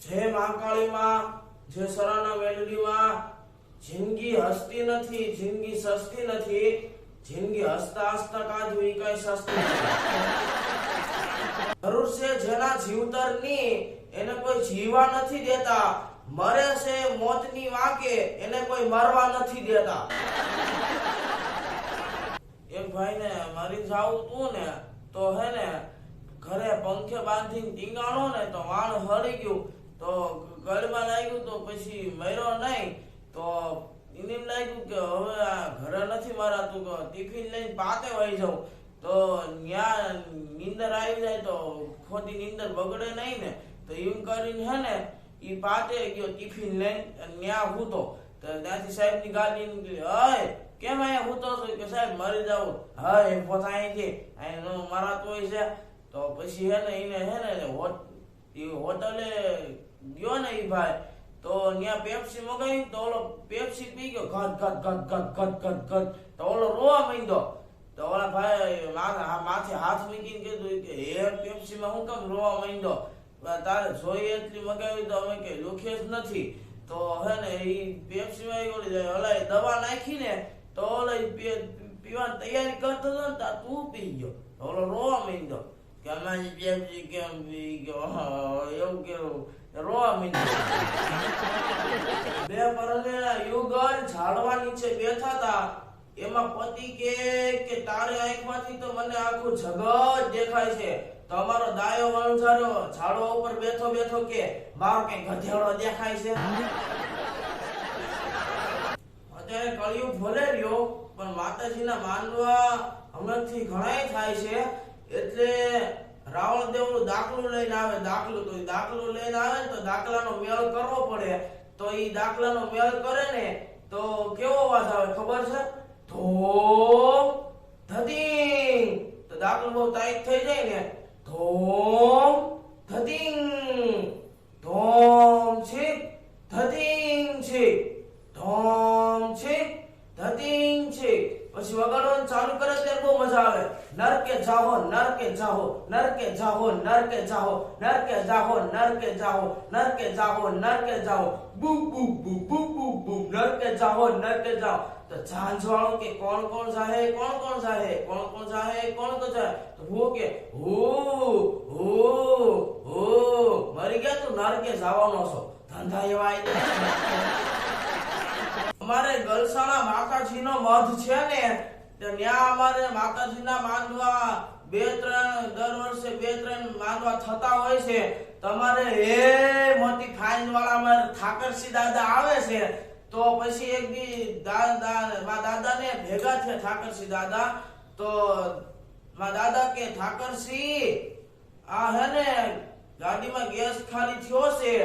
જય મહાકાળીમાં જે સરાના વેલડીમાં જિંદગી હસતી નથી, જિંદગી સસ્તી નથી, જિંદગી હસતા હસતા કાજ વિકાય સસ્તી જરૂર છે જેના જીવતરની એને કોઈ જીવા નથી દેતા, મરે છે મોતની વાંકે એને કોઈ મરવા નથી દેતા. એક ભાઈને મારી જાવું તું ને, તો હે ને, ઘરે પંખે બાંધીને ટીંગાણો ને તો વાણ હરી ગયું. તો ગળમાં લાગ્યું તો પછી મર્યો નહીં, તો એને લાગ્યું કે હવે આ ઘરે નથી મારાતું ટિફિન લઈને પાતે વહી જાઉં. તો ન્યા નીંદર આવી જાય તો ખોટી નીંદર બગડે નહીં ને, તો એમ કરીને હે ને એ પાતે ગયો ટિફિન લઈને ત્યાં હૂતો. તો ત્યાંથી સાહેબની ગાડી નીકળી. હય કેમ અહીંયા હૂતો છું? કે સાહેબ મરી જાવ એ પોતા અહીંથી. અહીં મારા તો છે. તો પછી હે ને, એને હે ને ઈ હોટલે ગયો ને એ ભાઈ. તો ત્યાં પેપ્સી મગાવી તો ઓલો પેપ્સી પી ગયો. ઘટ ઘટ ઘટ ઘટ ઘટ ઘટ ઘટ. તો ઓલો રોવા માંડ્યો. તો ઓલા ભાઈ માથે હાથ મૂકીને કીધું કે હે પેપ્સી માં હું કેમ રોવા માંડ્યો? તારે જોઈએ એટલી મગાવી તો અમે કે દુખે જ નથી. તો હે ને એ પેપ્સી માં ઈ ઓલી ઓલા દવા નાખી ને તો ઓલા પીવાની તૈયારી કરતો હતો ને તું પી ગયો. ઓલો રોવા માંડ્યો. કે અમારી પેપ્સી કેમ પી ગયો? એવું કેવું. રોવા માંડ્યો. બે પરણેલા યુગલ ઝાડવા કે કે ઉપર બેઠો બેઠો કે, મારો કઈ ગધેડો દેખાય છે? અત્યારે કળિયુગ ભલે રહ્યો, પણ માતાજીના માંડવા હમણાંથી ઘણાય થાય છે. એટલે રાવણ દેવનું દાખલું લઈને આવે, દાખલું તો દાખલું લઈને આવે ને તો દાખલાનો મેળ કરવો પડે. તો એ દાખલાનો મેળ કરે ને તો કેવો અવાજ આવે ખબર છે? ધોમ ધધીંગ તો દાખલો બહુ ટાઈટ થઈ જાય ને. ધોમ ધધીંગ ધોમ છે ધધીંગ છે. ધોમ છે ધધીંગ છીક પછી વગાડવાનું ચાલુ કરે ત્યારે બહુ મજા આવે. નરકે જાહો નરકે જાહો નરકે જાહો નરકે જાહો નરકે જાહો નરકે જાહો નરકે જાહો નરકે જાહો બુ બુ બુ બુ બુ બુ નરકે જાહો નરકે જાહો તો ઝાંઝવાળો કે કોણ કોણ જાહે, કોણ કોણ જાહે, કોણ કોણ જાહે, કોણ કોણ જાહે? તો હું કે, હો હો હો, મરી ગયા તું, નરકે જવાનો છો. ધંધા એવા અમારે ગલસાણા માતાજીનો મધ છે ને ત્યાં અમારે માતાજીના માંડવા બે ત્રણ, દર વર્ષે બે ત્રણ માંડવા થતા હોય છે. તમારે એ મોટી ફાઇન વાળા અમારે ઠાકરસિંહ દાદા આવે છે, તો પછી એક દી દાદા દાદાને ભેગા છે ઠાકરસિંહ દાદા. તો મા દાદા કે, ઠાકરસિંહ, આ હે ને ગાડીમાં ગેસ ખાલી થયો છે.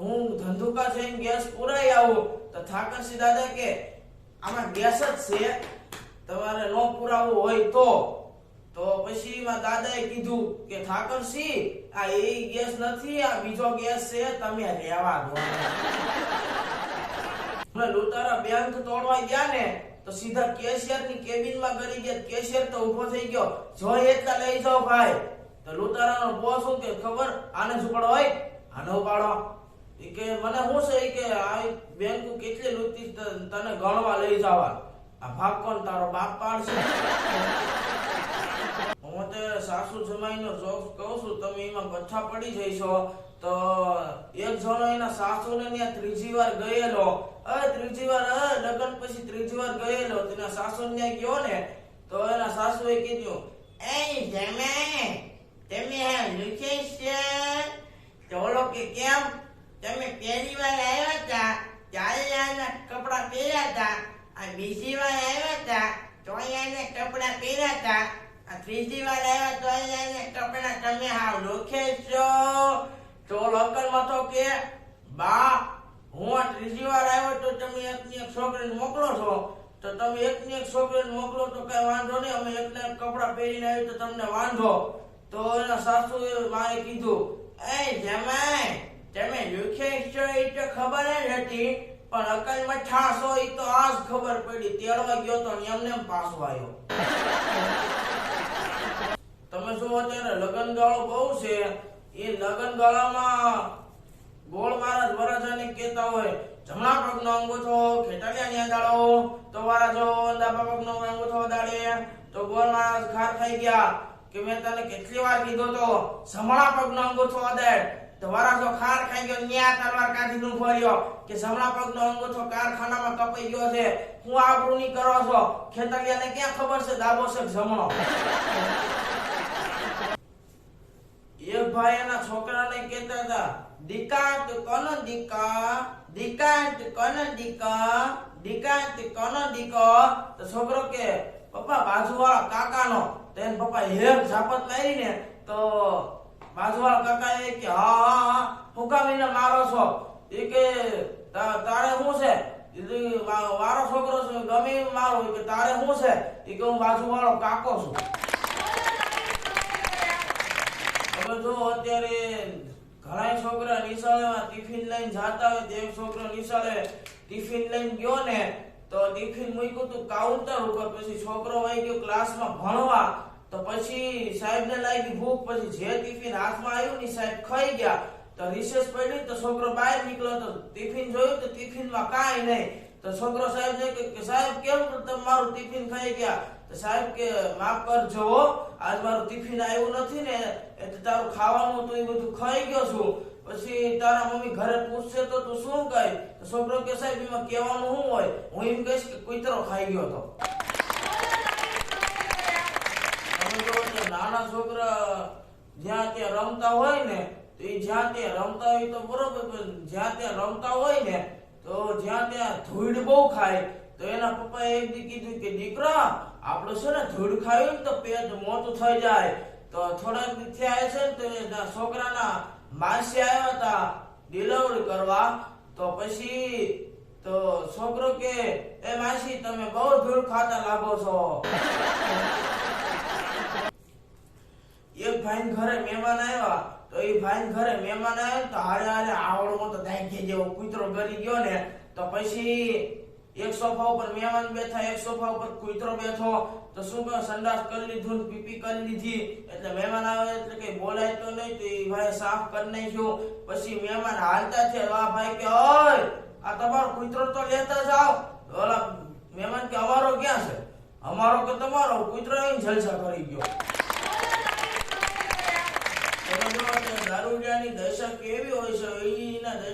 હું ધંધુકા જઈને ગેસ પુરાઈ આવું. તો ઠાકરસિંહ દાદા કે આમાં ગેસ જ છે. તમારે નો પુરાવો હોય તો. તો પછી માં દાદાએ કીધું કે ઠાકરસી આ એ ગેસ નથી, આ બીજો ગેસ છે, તમે લેવા દો. લૂંટારા બેંક તોડવા ગયા ને, તો સીધા કેશિયરની કેબિનમાં ગરી ગયા. કેશિયર તો ઊભો થઈ ગયો. જો એટલા લઈ જાઓ ભાઈ. તો લૂંટારાનો બોસ શું કે ખબર? આને ઝુકડો હોય આનો ઉપાડો. ઈ કે મને હું છે? કે આ બેંક કેટલી લૂંટી તને ગણવા લઈ જવા. આ ભાગ કોણ? તારો બાપ પાડશે હું તે સાસુ જમાઈનો જોક કહું છું તમે એમાં બચ્ચા પડી જઈશો. તો એક જણો એના સાસુને ત્યાં ત્રીજી વાર ગયેલો. અ ત્રીજી વાર લગ્ન પછી ત્રીજી વાર ગયેલો. તેના સાસુ ત્યાં ગયો ને તો એના સાસુએ કીધું એ જમે તમે આ લુચે છે? તો ઓલો કે કેમ? તમે પહેલી વાર આવ્યા હતા, ત્યારે આના કપડા પહેર્યા હતા આ બીજી વાર આવ્યા હતા તો એને કપડા પહેર્યા હતા. આ ત્રીજી વાર આવ્યા તો એને કપડા તમે હાવ લોખે છો. તો લોકલમાં તો કે, બા, હું આ ત્રીજી વાર આવ્યો તો તમે એકની એક છોકરીને મોકલો છો. તો તમે એકની એક છોકરીને મોકલો તો કઈ વાંધો નહીં, અમે એકને એક કપડા પહેરીને આવ્યું તો તમને વાંધો. તો એના સાસુએ મારે કીધું, એ જમાઈ તમે લુખે છો તો ખબર જ હતી, પણ અકલમાં છાસ હોય તો આજ ખબર પડી. તેડવા ગયો તો એમને એમ પાછો આવ્યો. તમે શું અત્યારે લગન ગાળો બહુ છે. એ લગન ગાળામાં ગોળ મહારાજ વરાજાને કહેતા હોય, જમણા પગનો અંગૂઠો ખેતરિયા ન્યા દાડો. તો વરાજો ડાબા પગનો અંગૂઠો દાડે. તો ગોળ મહારાજ ખાર થઈ ગયા કે મેં તને કેટલી વાર કીધો તો, જમણા પગનો અંગૂઠો અડાડ તો જો ખાર ખાઈ ગયો, ન્યા તલવાર કાઢી નું ફર્યો કે જમણા પગનો અંગૂઠો કારખાનામાં કપાઈ ગયો છે. હું આબરૂની કરો છો? ખેતરિયાને ક્યાં ખબર છે? દાબો છે જમણો? એક ભાઈ એના છોકરાને કહેતા હતા, દિકાંત કોન દીકા? દીકાંત કોન દીકા? દિકાંત કોન દીકો? તો છોકરો કે, પપ્પા, બાજુવાળા કાકાનો. તો એને પપ્પા હેર ઝાપટ મારીને તો બાજુવાળા એ કે, હા હા હા એને મારો છો એ કે તારે શું છે? મારો છોકરો છે, ગમે મારો કે, તારે શું છે? એ કે, હું બાજુવાળો કાકો છું. હવે જો અત્યારે ઘણા છોકરા નિશાળેમાં ટિફિન લઈને જાતા હોય તે છોકરો નિશાળે ટિફિન લઈને ગયો ને, તો ટિફિન મૂક્યું તું કાઉન્ટર ઉપર, પછી છોકરો વહી ગયો ક્લાસમાં ભણવા. તો પછી સાહેબને લાગી ભૂખ, પછી જે ટિફિન હાથમાં આવ્યું ને સાહેબ ખાઈ ગયા. તો રિસેસ પડી તો છોકરો બહાર નીકળ્યો તો ટિફિન જોયું તો ટિફિનમાં કાંઈ નહીં. તો છોકરો સાહેબ ને કે સાહેબ, કેમ તમે મારું ટિફિન ખાઈ ગયા? તો સાહેબ કે, માફ કરજો આજ મારું ટિફિન આવ્યું નથી ને, એટલે તારું ખાવાનું તો એ બધું ખાઈ ગયો છું. પછી તારા મમ્મી ઘરે પૂછશે તો તું શું કહે છોકરો કે, સાહેબ, એમાં કહેવાનું શું હોય? હું એમ કહીશ કે, કુતરો ખાઈ ગયો તો તમે જો કે નાના છોકરા જ્યાં ત્યાં રમતા હોય ને, તો એ જ્યાં ત્યાં રમતા હોય તો બરોબર, પણ જ્યાં ત્યાં રમતા હોય ને, તો જ્યાં ત્યાં ધૂળ બહુ ખાય. તો એના પપ્પાએ એક કીધું કે, દીકરા આપણે છે ને ધૂળ ખાયું તો પેટ મોટું થઈ જાય. તો થોડાક થયા છે ને તો છોકરાના માસી આવ્યા હતા ડિલિવરી કરવા. તો પછી તો છોકરો કે, એ માસી, તમે બહુ ધૂળ ખાતા લાગો છો. એક ભાઈ ઘરે મહેમાન આવ્યા, તો એ ભાઈ ઘરે મહેમાન આવ્યા તો હારે હારે આવડો તો દાખી જેવો કૂતરો ગરી ગયો ને, તો પછી એક સોફા ઉપર મહેમાન બેઠા, એક સોફા ઉપર કૂતરો બેઠો, તો શું કહ્યું સંડાસ કરી લીધું પીપી કરી લીધી, એટલે મહેમાન આવે એટલે કઈ બોલાય તો નહીં, તો એ ભાઈ સાફ કરી નાખ્યો, પછી મહેમાન હાલતા છે આ ભાઈ કે, ઓય, આ તમારો કૂતરો તો લેતા જાઓ. ઓલા મહેમાન કે, અમારો ક્યાં છે? અમારો કે તમારો, કૂતરો જલસા કરી ગયો. દારૂડિયાની દશા કેવી હોય છે? ક્યાં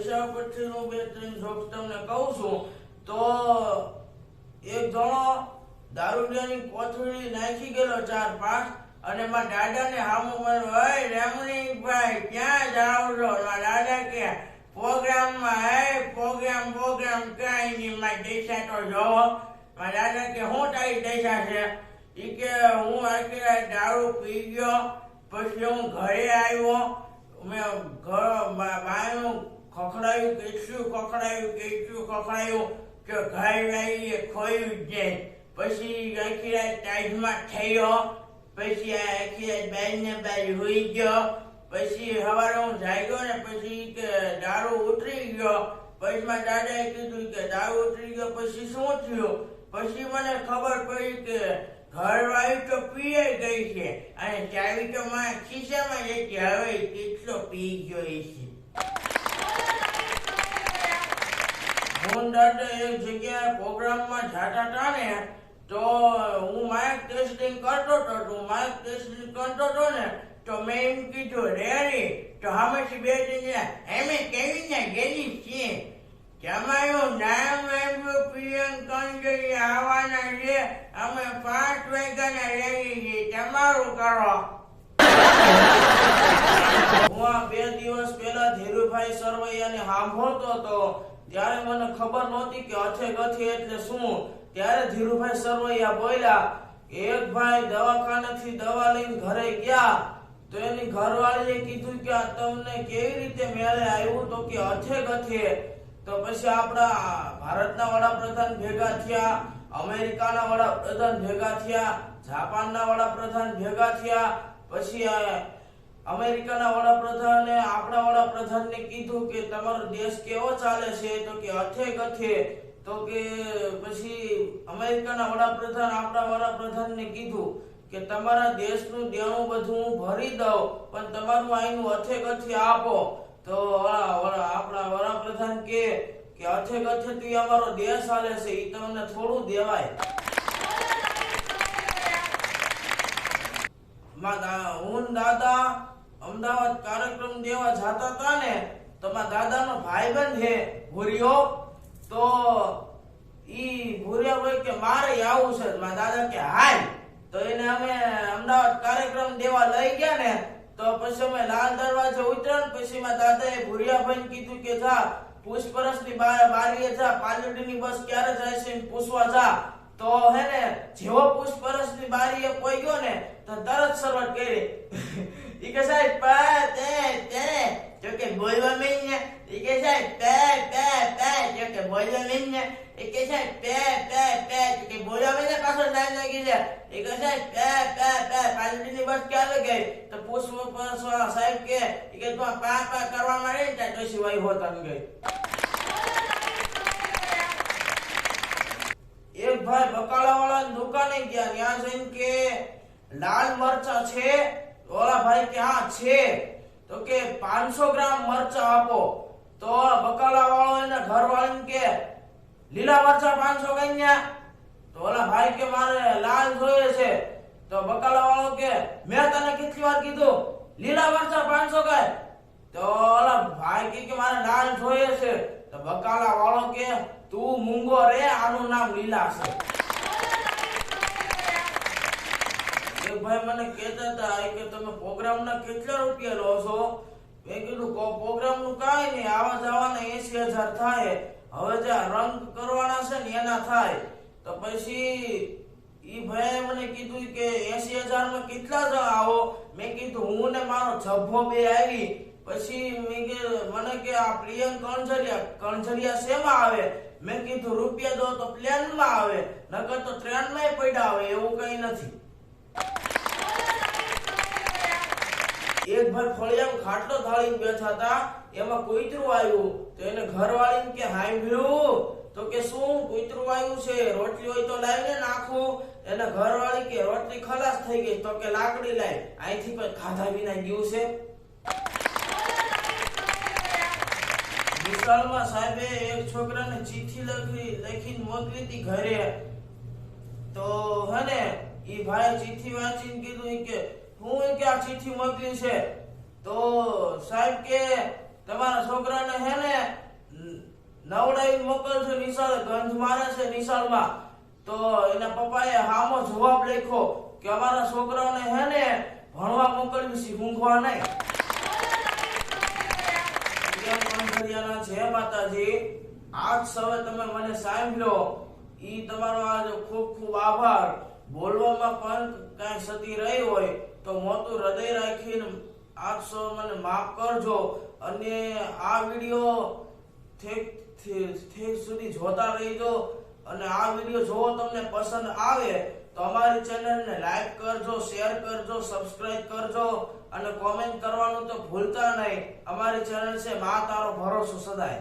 જાવ છો? દાદા કે હે, પ્રોગ્રામ પ્રોગ્રામ કાંઈ નહીં, મારી દશા તો જોવો મારા દાદા કે, હું તારી દેશા છે? એ કે, હું આખી દારૂ પી ગયો પછી હું ઘરે આવ્યો, મેં ઘર બાયું ખખડાયું કેટલું ખખડાયું કેટલું ખખડાયું, કે ઘર વાળીએ ખોયું જ નહીં પછી આખી રાત ટાઈમમાં થયો, પછી આખી રાત બાઈને બાર હોઈ ગયો, પછી સવારે હું જાગ્યો ને પછી કે દારૂ ઉતરી ગયો, પછી મારા દાદાએ કીધું કે દારૂ ઉતરી ગયો, પછી શું થયું? પછી મને ખબર પડી કે ઘરવાળી તો પીએ ગઈ છે. અને ચાવી તો મારા ખિસ્સામાં જ હતી હવે કેટલો પી ગયો છે. હું દાદા એક જગ્યાએ પ્રોગ્રામમાં જાતા હતા ને, તો હું માઇક ટેસ્ટિંગ કરતો હતો તો માઇક ટેસ્ટિંગ કરતો હતો ને, તો મેં એમ કીધું રેડી તો હમેથી બે જઈને એમે કેવી ને ગેલી છીએ? તમારું નામ આપ્યું પ્રિયંકંજલી આવવાના છે. અમે પાંચ વાગ્યાના રેડી છીએ. તમારું કરો. હું બે દિવસ પહેલા ધીરુભાઈ સરવૈયાને સાંભળતો હતો. ત્યારે મને ખબર નહોતી કે અથે ગથે એટલે શું. ત્યારે ધીરુભાઈ સરવૈયા બોલ્યા, એક ભાઈ દવાખાનેથી દવા લઈને ઘરે ગયા. તો એની ઘરવાળીએ કીધું કે તમને કેવી રીતે મેળે આવ્યું? તો કે અથે ગથે. તો પછી આપણા ભારતના વડાપ્રધાન ભેગા થયા, અમેરિકાના વડાપ્રધાન ભેગા થયા, જાપાનના વડાપ્રધાન ભેગા થયા, પછી અમેરિકાના વડાપ્રધાને આપણા વડાપ્રધાનને કીધું કે તમારો દેશ કેવો ચાલે છે? તો કે અથે. કથે તો કે પછી અમેરિકાના વડાપ્રધાન આપણા વડાપ્રધાનને કીધું કે તમારા દેશનું દેણું બધું હું ભરી દઉં, પણ તમારું અહીંનું અથે કથે આપો. તો ઓલા- ઓલા, આપણા ગથે ગથે થી અમારો દેશ હાલે છે એ તમને થોડું દેવાય. હું દાદા અમદાવાદ કાર્યક્રમ દેવા જાતા હતા ને, તો મારા ભાઈ બંધ છે ભૂરિયો. તો ઈ ભૂરિયા ભાઈ કે, મારે આવું છે. મારા દાદા કે, હાય. તો એને અમે અમદાવાદ કાર્યક્રમ દેવા લઈ ગયા ને તો પછી અમે લાલ દરવાજે ઉતરણ ને પછી મારા દાદાએ ભૂરિયાભાઈને કીધું કે જા પુષ્પરસની બાર બારીએ જા, પાલડીની બસ ક્યારે જાય છે પૂછવા જા. તો હે ને, જેવો પુષ્પરસની બારીએ કોઈ ગયો ને, તો તરત શરૂઆત કરી. ઈ કે સાહેબ, પે, તે તે. જો કે બોલવા મેં ને ઈ કે સાહેબ, પે પે પે. જો કે બોલવા મેં ને ઈ કે છે પે પે પે કે બોલાવે ને પાછળ લાઈન લાગી છે એ કે છે પે પે પે પાલડીની બસ ક્યારે ગઈ? તો પુષ્પરસ વાળા સાહેબ કે? એ કે તું પા પા કરવા માંડે ને ત્યાં ડોશી વાઈ હોતા ગઈ. એક ભાઈ બકાલા વાળાની દુકાને ગયા, ત્યાં જઈને કે, લાલ મરચા છે? ઓલા ભાઈ કે, હા, છે. તો કે 500 ગ્રામ મરચા આપો. તો બકાલા વાળો એને ઘર વાળાને કે લીલા મરચા પાંચસો ગણ્યા. તો ઓલા ભાઈ કે, મારે લાલ જોઈએ છે. તો બકાલા વાળો કે, મેં તને કેટલી વાર કીધું? લીલા મરચા પાંચસો ગાય. તો ઓલા ભાઈ કે મારે લાલ જોઈએ છે. તો બકાલા વાળો કે, તું મૂંગો રે, આનું નામ લીલા છે. એક ભાઈ મને કહેતા હતા કે તમે પ્રોગ્રામના કેટલા રૂપિયા લો છો? મેં કીધું પ્રોગ્રામ પ્રોગ્રામનું કાંઈ નહીં, આવા જવાના એસી હજાર થાય. હવે જે રંગ કરવાના છે ને એના થાય. તો પછી ઈ ભાઈએ મને કીધું કે એસી હજારમાં કેટલા જ આવો. મેં કીધું, હું ને મારો જભ્ભો બે આવી. પછી મેં કે, મને કે આ પ્રિયંક કણઝરિયા કણઝરિયા શેમાં આવે? મેં કીધું, રૂપિયા દો તો પ્લેનમાં આવે. નકર તો ટ્રેનમાં પડ્યા આવે એવું કઈ નથી. એક ભાઈ ફળિયામાં ખાટલો થાળીને બેઠા હતા. એમાં કૂતરું આવ્યું. તો એને ઘરવાળીને કે હાંભળ્યું તો કે શું? કૂતરું આવ્યું છે. રોટલી હોય તો લાવીને નાખું. એને ઘરવાળી કે, રોટલી ખલાસ થઈ ગઈ. તો કે, લાકડી લાય. અહીંથી પણ ખાધા વિના ગયું છે? વિશાળમાં સાહેબે એક છોકરાને ચિઠ્ઠી લખી, લખીને મોકલી હતી ઘરે. તો હે એ ભાઈ ચિઠ્ઠી વાંચીને કીધું કે હું કે આ ચિઠ્ઠી મોકલી છે? તો સાહેબ કે તમારા છોકરાને હે ને નવડાવી મોકલજો, નિશાળ ગંજ મારે છે નિશાળમાં. તો એના પપ્પાએ હામો જવાબ લખ્યો કે અમારા છોકરાઓને હે ને ભણવા મોકલવી છે, ઊંઘવા નહીં. જય માતાજી? આજ સવે તમે મને સાંભળ્યો. ઈ તમારો આજ ખૂબ ખૂબ આભાર. બોલવામાં પણ કાંઈ સતી રહી હોય તો મોટું હૃદય રાખીને આપશો મને માફ કરજો. અને આ વીડિયો ઠેક સુધી જોતા રહેજો. અને આ વીડિયો જોવો તમને પસંદ આવે તો અમારી ચેનલને લાઈક કરજો, શેર કરજો સબસ્ક્રાઇબ કરજો. અને કોમેન્ટ કરવાનું તો ભૂલતા નહીં. અમારી ચેનલ છે મા તારો ભરોસો સદાય.